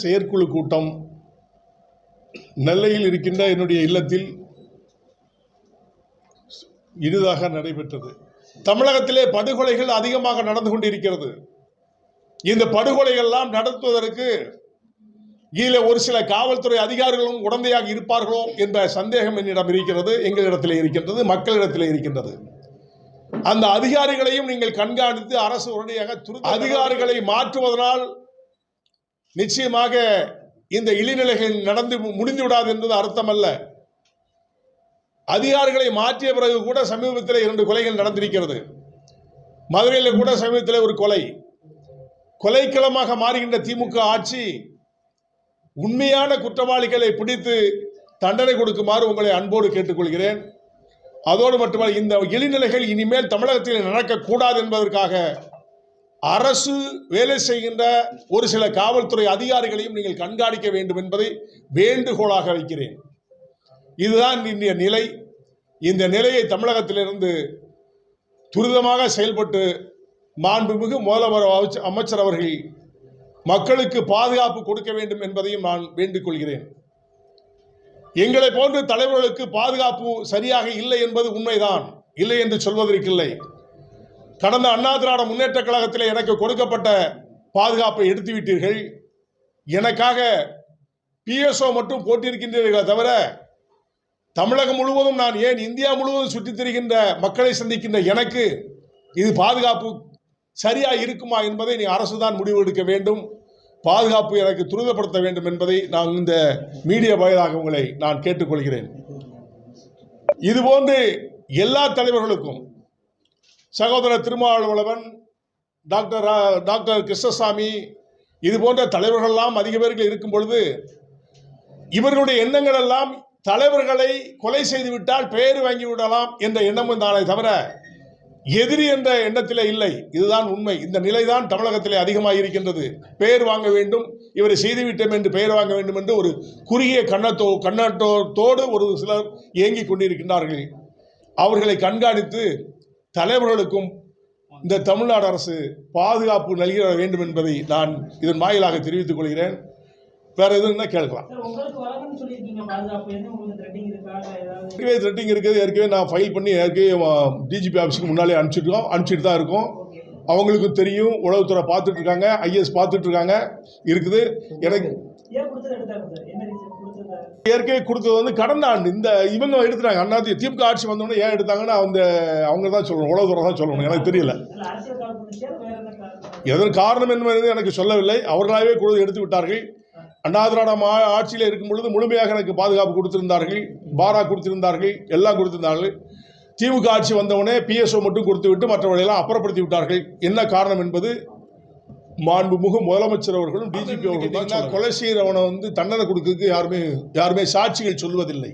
செயற்குழு கூட்டம் நெல்லையில் இருக்கின்ற என்னுடைய இல்லத்தில் இனிதாக நடைபெற்றது. தமிழகத்திலே படுகொலைகள் அதிகமாக நடந்து கொண்டிருக்கிறது. இந்த படுகொலைகள்லாம் நடத்துவதற்கு கீழே ஒரு சில காவல்துறை அதிகாரிகளும் உடந்தையாக இருப்பார்களோ என்ற சந்தேகம் என்னிடம் இருக்கிறது எங்களிடத்தில் இருக்கின்றது மக்களிடத்தில் இருக்கின்றது. அந்த அதிகாரிகளையும் நீங்கள் கண்காணித்து அரசு உடனடியாக அதிகாரிகளை மாற்றுவதனால் நிச்சயமாக இந்த இழிநிலைகள் நடந்து முடிந்து விடாது என்பது அர்த்தமல்ல. அதிகாரிகளை மாற்றிய பிறகு கூட சமீபத்தில் இரண்டு கொலைகள் நடந்திருக்கிறது. மதுரையில் கூட சமீபத்தில் ஒரு கொலை. கொலைக்களமாக மாறுகின்ற திமுக ஆட்சி உண்மையான குற்றவாளிகளை பிடித்து தண்டனை கொடுக்குமாறு உங்களை அன்போடு கேட்டுக்கொள்கிறேன். அதோடு மட்டுமல்ல இந்த இழிநிலைகள் இனிமேல் தமிழகத்தில் நடக்கக்கூடாது என்பதற்காக அரசு வேலை செய்கின்ற ஒரு சில காவல்துறை அதிகாரிகளையும் நீங்கள் கண்காணிக்க வேண்டும் என்பதை வேண்டுகோளாக வைக்கிறேன். இதுதான் இந்திய நிலை. இந்த நிலையை தமிழகத்திலிருந்து துரிதமாக செயல்பட்டு மாண்புமிகு முதல்வர் அமைச்சர் அவர்கள் மக்களுக்கு பாதுகாப்பு கொடுக்க வேண்டும் என்பதையும் நான் வேண்டிக் கொள்கிறேன். எங்களை போன்ற தலைவர்களுக்கு பாதுகாப்பு சரியாக இல்லை என்பது உண்மைதான். இல்லை என்று சொல்வதற்கில்லை கடந்த அண்ணா திராவிட முன்னேற்ற கழகத்தில் எனக்கு கொடுக்கப்பட்ட பாதுகாப்பை எடுத்து விட்டீர்கள் எனக்காக பிஎஸ்ஓ மட்டும் போட்டிருக்கின்றீர்களே தவிர தமிழகம் முழுவதும் நான் ஏன் இந்தியா முழுவதும் சுற்றித் திரிகின்ற மக்களை சந்திக்கின்ற எனக்கு இது பாதுகாப்பு சரியா இருக்குமா என்பதை நீ அரசு தான் முடிவு எடுக்க வேண்டும். பாதுகாப்பு எனக்கு துரிதப்படுத்த வேண்டும் என்பதை நான் இந்த மீடியா வாயிலாக உங்களை நான் கேட்டுக்கொள்கிறேன். இதுபோன்று எல்லா தலைவர்களுக்கும் சகோதரர் திருமாவளவன் டாக்டர் ரா- டாக்டர் கிருஷ்ணசாமி இது போன்ற தலைவர்கள்லாம் அதிக பேர்கள் இருக்கும் பொழுது இவர்களுடைய எண்ணங்கள் எல்லாம் தலைவர்களை கொலை செய்துவிட்டால் பெயர் வாங்கி விடலாம் என்ற எண்ணமும் தானே தவிர எதிரி என்ற எண்ணத்திலே இல்லை. இதுதான் உண்மை. இந்த நிலைதான் தமிழகத்திலே அதிகமாக இருக்கின்றது பெயர் வாங்க வேண்டும் இவரை செய்துவிட்டோம் என்று பெயர் வாங்க வேண்டும் என்று ஒரு குறுகிய கண்ணத்தோ கண்ணட்டோத்தோடு ஒரு சிலர் இயங்கிக் கொண்டிருக்கின்றார்கள். அவர்களை கண்காணித்து தலைவர்களுக்கும் இந்த தமிழ்நாடு அரசு பாதுகாப்பு நல்கிட வேண்டும் என்பதை நான் இதன் வாயிலாக தெரிவித்துக் கொள்கிறேன். வேற எதுவும் கேட்கலாம். ஏற்கனவே த்ரெட்டிங் இருக்குது. ஏற்கனவே நான் ஃபைல் பண்ணி ஏற்கனவே டிஜிபி ஆஃபீஸுக்கு முன்னாலே அனுப்பிச்சிருக்கோம் அனுப்பிச்சிட்டு தான் இருக்கோம். அவங்களுக்கும் தெரியும் உளவுத்துறை பார்த்துட்டு இருக்காங்க ஐஎஸ் பார்த்துட்டு இருக்காங்க இருக்குது. எனக்கு ஏற்கனவே கொடுத்தது வந்து கடந்த ஆண்டு இந்த இவங்க எடுத்துட்டாங்க அண்ணா திமுக ஆட்சி வந்தோடனே ஏன் எடுத்தாங்கன்னா அந்த அவங்க தான் சொல்லணும் உளவுத்துறை தான் சொல்லணும் எனக்கு தெரியல. எதன் காரணம் என்பது எனக்கு சொல்லவில்லை. அவர்களாகவே குழு எடுத்து விட்டார்கள். அண்ணா திராவிட மா ஆட்சியில் இருக்கும் பொழுது முழுமையாக எனக்கு பாதுகாப்பு கொடுத்திருந்தார்கள். பாரா கொடுத்திருந்தார்கள். எல்லாம் கொடுத்திருந்தார்கள். திமுக ஆட்சி வந்தவுடனே பிஎஸ்ஓ மட்டும் கொடுத்து விட்டு மற்றவர்களெல்லாம் அப்புறப்படுத்தி விட்டார்கள். என்ன காரணம் என்பது மாண்புமிகு முதலமைச்சர் அவர்களும் டிஜிபி அவர்களும் கொலை செய்கிறவனை வந்து தண்டனை கொடுக்கறதுக்கு யாருமே யாருமே சாட்சிகள் சொல்வதில்லை.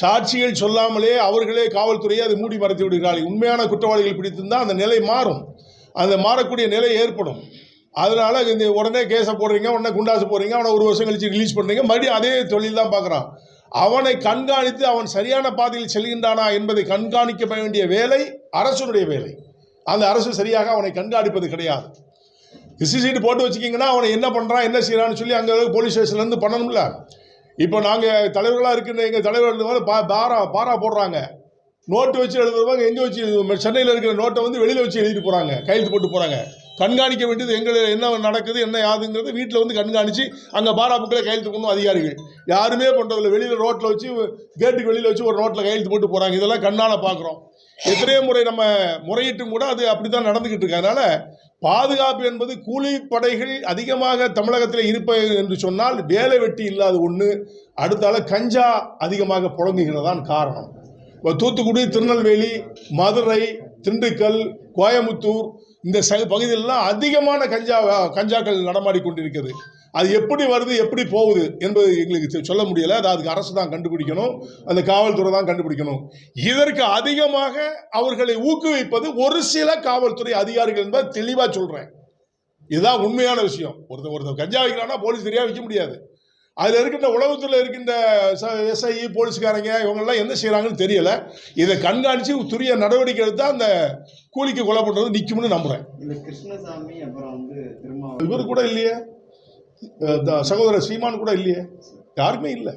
சாட்சிகள் சொல்லாமலே அவர்களே காவல்துறையை அதை மூடி மறைத்து விடுகிறார்கள். உண்மையான குற்றவாளிகள் பிடித்திருந்தால் அந்த நிலை மாறும். அந்த மாறக்கூடிய நிலை ஏற்படும். அதனால இந்த உடனே கேஸை போடுறீங்க உடனே குண்டாசு போடுறீங்க அவனை ஒரு வருஷம் கழிச்சு ரிலீஸ் பண்ணுறீங்க மறுபடியும் அதே தொழில் தான் பார்க்குறான். அவனை கண்காணித்து அவன் சரியான பாதையில் செல்கின்றானா என்பதை கண்காணிக்க வேண்டிய வேலை அரசனுடைய வேலை. அந்த அரசு சரியாக அவனை கண்காணிப்பது கிடையாது. ரிசிசீட்டு போட்டு வச்சுக்கிங்கன்னா அவனை என்ன பண்ணுறான் என்ன செய்கிறான்னு சொல்லி அங்கே போலீஸ் ஸ்டேஷன்லேருந்து பண்ணணும்ல. இப்போ நாங்கள் தலைவர்களாக இருக்கின்ற எங்கள் தலைவர் பா பாரா பாரா போடுறாங்க. நோட்டு வச்சு எழுதுறவங்க எங்கே வச்சு சென்னையில் இருக்கிற நோட்டை வந்து வெளியில் வச்சு எழுதிட்டு போகிறாங்க கையெழுத்து போட்டு போகிறாங்க கண்காணிக்க வேண்டியது எங்களை என்ன நடக்குது என்ன யாதுங்கிறது வீட்டில் வந்து கண்காணித்து அங்கே பாரா புக்கில் கையெழுத்து போடணும் அதிகாரிகள். யாருமே பண்ணுறதில்ல வெளியில் ரோட்டில் வச்சு கேட்டுக்கு வெளியில் வச்சு ஒரு ரோட்டில் கையெழுத்து போட்டு போகிறாங்க இதெல்லாம் கண்ணால் பார்க்குறோம் எத்தனையோ முறை நம்ம முறையிட்டும் கூட அது அப்படி தான் நடந்துக்கிட்டு இருக்கு. அதனால் பாதுகாப்பு என்பது கூலிப்படைகள் அதிகமாக தமிழகத்தில் இருப்பது என்று சொன்னால் வேலை வெட்டி இல்லாத ஒன்று அடுத்தால கஞ்சா அதிகமாக புழங்குகிறதான் காரணம். இப்போ தூத்துக்குடி திருநெல்வேலி மதுரை திண்டுக்கல் கோயமுத்தூர் இந்த ச பகுதியிலலாம் அதிகமான கஞ்சா கஞ்சாக்கள் நடமாடி கொண்டிருக்கிறது. அது எப்படி வருது எப்படி போகுது என்பது எங்களுக்கு சொல்ல முடியலை. அது அதுக்கு அரசு தான் கண்டுபிடிக்கணும். அந்த காவல்துறை தான் கண்டுபிடிக்கணும். இதற்கு அதிகமாக அவர்களை ஊக்குவிப்பது ஒரு சில காவல்துறை அதிகாரிகள் என்பதை தெளிவாக சொல்கிறேன் இதுதான் உண்மையான விஷயம். ஒருத்தர் ஒருத்தர் கஞ்சா வைக்கிறான்னா போலீஸ் சரியாக வைக்க முடியாது. அதில் இருக்கின்ற உளவுத்துறையில் இருக்கின்ற எஸ்ஐ போலீஸ்காரங்க இவங்கெல்லாம் என்ன செய்கிறாங்கன்னு தெரியலை. இதை கண்காணித்து துரிய நடவடிக்கை எடுத்தால் அந்த கூலிக்கு கொலை பண்ணுறது நிற்கும்னு நம்புகிறேன் இந்த கிருஷ்ணசாமி அப்புறம் வந்து திருமாவளவன். இவர் கூட இல்லையே. சகோதரர் சீமான் கூட இல்லையே. யாருக்குமே இல்லை?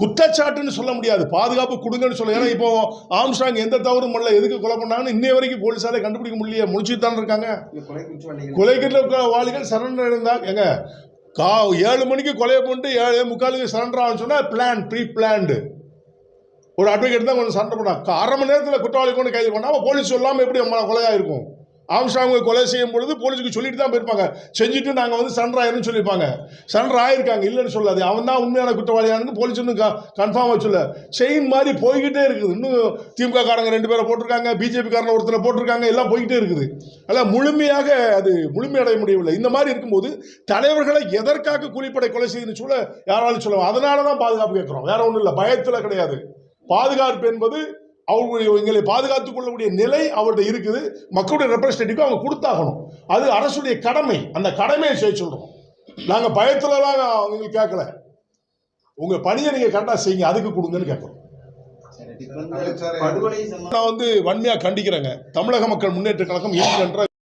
குற்றச்சாட்டுன்னு சொல்ல முடியாது. பாதுகாப்பு கொடுங்கன்னு சொல்ல. ஏன்னா இப்போ ஆம்ஸ்டாங் எந்த தவறும் பண்ணல. எதுக்கு கொலை பண்ணாங்கன்னு இன்னைய வரைக்கும் போலீஸாலே கண்டுபிடிக்க முடியல முடிச்சுட்டு தானே இருக்காங்க கொலை குற்றவாளிகள். சரண்டர் இருந்தால் எங்க கா ஏழு மணிக்கு கொலையை பண்ணிட்டு ஏழு முக்காலுக்கு சரண்டர் ஆகும்னு சொன்னால் பிளான் ப்ரீ பிளான்டு ஒரு அட்வொகேட் தான் கொஞ்சம் சண்டை பண்ணாங்க அரை மணி நேரத்தில் குற்றவாளி கொண்டு கைது பண்ணால் போலீஸ் சொல்லாமல் எப்படி நம்ம கொலையாக இருக்கும்? ஆம்ஸ்டாங்க கொலை செய்யும் பொழுது போலீஸுக்கு சொல்லிட்டு தான் போயிருப்பாங்க. செஞ்சுட்டு நாங்கள் வந்து சண்டர் ஆயிருன்னு சொல்லியிருப்பாங்க. சண்டர் ஆயிருக்காங்க இல்லைன்னு சொல்லாது அவன் தான் உண்மையான குற்றவாளியானு போலீஸ் இன்னும் கன்ஃபார்மாக சொல்ல செயின் மாதிரி போய்கிட்டே இருக்குது. இன்னும் திமுக காரங்க ரெண்டு பேரை போட்டிருக்காங்க பிஜேபி காரங்க ஒருத்தரை போட்டிருக்காங்க எல்லாம் போய்கிட்டே இருக்குது. அல்ல முழுமையாக அது முழுமையடைய முடியவில்லை. இந்த மாதிரி இருக்கும்போது தலைவர்களை எதற்காக கூலிப்படை கொலை செய்யுன்னு சொல்ல யாராலும் சொல்லுவாங்க அதனால தான் பாதுகாப்பு கேட்குறோம். வேற ஒன்றும் இல்லை. பயத்தில் கிடையாது. பாதுகாப்பு என்பது அவர்களுடைய எங்களை பாதுகாத்துக் கொள்ளக்கூடிய நிலை அவர்கிட்ட இருக்குது. மக்களுடைய ரெப்ரஸன்டேட்டிவ் அவங்க கொடுத்தாகணும். அது அரசுடைய கடமை. அந்த கடமையை செய்ய சொல்றோம். நாங்க பயத்துலலாம் அவங்களுக்கு கேட்கல. உங்க பணியை நீங்க கரெக்டாக செய்யுங்க. அதுக்கு கொடுங்கன்னு கேட்குறோம். நான் வந்து வன்மையாக கண்டிக்கிறேங்க. தமிழக மக்கள் முன்னேற்ற கழகம் என்கின்ற